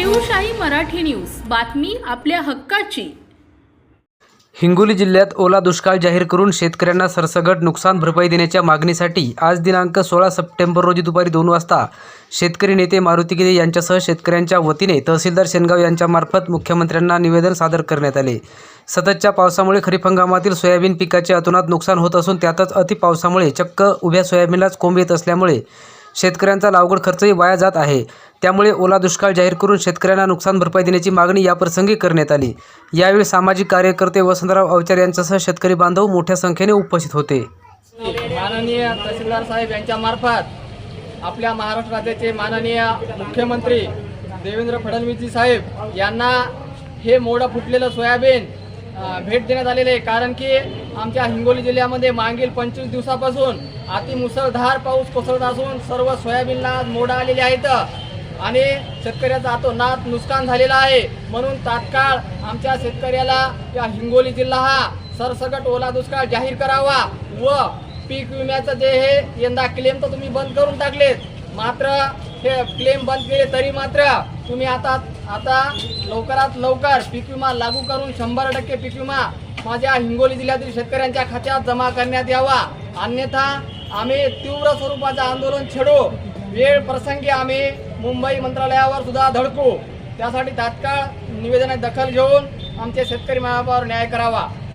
Shivshahi Marathi news. बातमी आपल्या हक्काची. हिंगोली जिल्ह्यात ओला दुष्काळ जाहीर करून शेतकऱ्यांना सरसगट नुकसान भरपाई देण्याच्या मागणीसाठी आज दिनांक सोळा सप्टेंबर रोजी दुपारी दोन वाजता शेतकरी नेते मारुती गिरे यांच्यासह शेतकऱ्यांच्या वतीने तहसीलदार शेनगाव यांच्यामार्फत मुख्यमंत्र्यांना निवेदन सादर करण्यात आले. सततच्या पावसामुळे खरीप हंगामातील सोयाबीन पिकाचे अतोनात नुकसान होत असून त्यातच अतिपावसामुळे चक्क उभ्या सोयाबीनलाच कोंब येत असल्यामुळे शेतकऱ्यांचा लावगड खर्चही वाया जात आहे. त्यामुळे ओला दुष्काळ जाहीर करून शेतकऱ्यांना नुकसान भरपाई देण्याची मागणी याप्रसंगी करण्यात आली. यावेळी सामाजिक कार्यकर्ते वसंतराव अवचार यांच्यासह शेतकरी बांधव मोठ्या संख्येने उपस्थित होते. माननीय तहसीलदार साहेब यांच्या मार्फत आपल्या महाराष्ट्र राज्याचे माननीय मुख्यमंत्री देवेंद्र फडणवीसजी साहेब यांना हे मोडं फुटलेलं सोयाबीन भेट देण्यात आलेले आहे. कारण की आमच्या हिंगोली जिल्ह्यामध्ये मागील पंचवीस दिवसापासून अतिमुसळधार पाऊस कोसळत असून सर्व सोयाबीनला मोडा आलेले आहेत. आणि शेतकऱ्याचा अतोनात नुकसान झालेलं आहे. म्हणून तात्काळ आमच्या शेतकऱ्याला या हिंगोली जिल्हा हा सरसकट ओला दुष्काळ जाहीर करावा व पीक विम्याचं जे हे यंदा क्लेम तर तुम्ही बंद करून टाकलेत. मात्र हे क्लेम बंद केले तरी मात्र तुम्ही आता आता लवकरात लवकर पीक विमा लागू करून शंभर टक्के पीक विमा माझ्या हिंगोली जिल्ह्यातील शेतकऱ्यांच्या खात्यात जमा करण्यात यावा. अन्यथा आम्ही तीव्र स्वरूपाचं आंदोलन छेडू. वेळ प्रसंगी आम्ही मुंबई मंत्रालयावर सुद्धा धडकू. त्यासाठी तात्काळ निवेदनात दखल घेऊन आमचे शेतकरी महापावर न्याय करावा.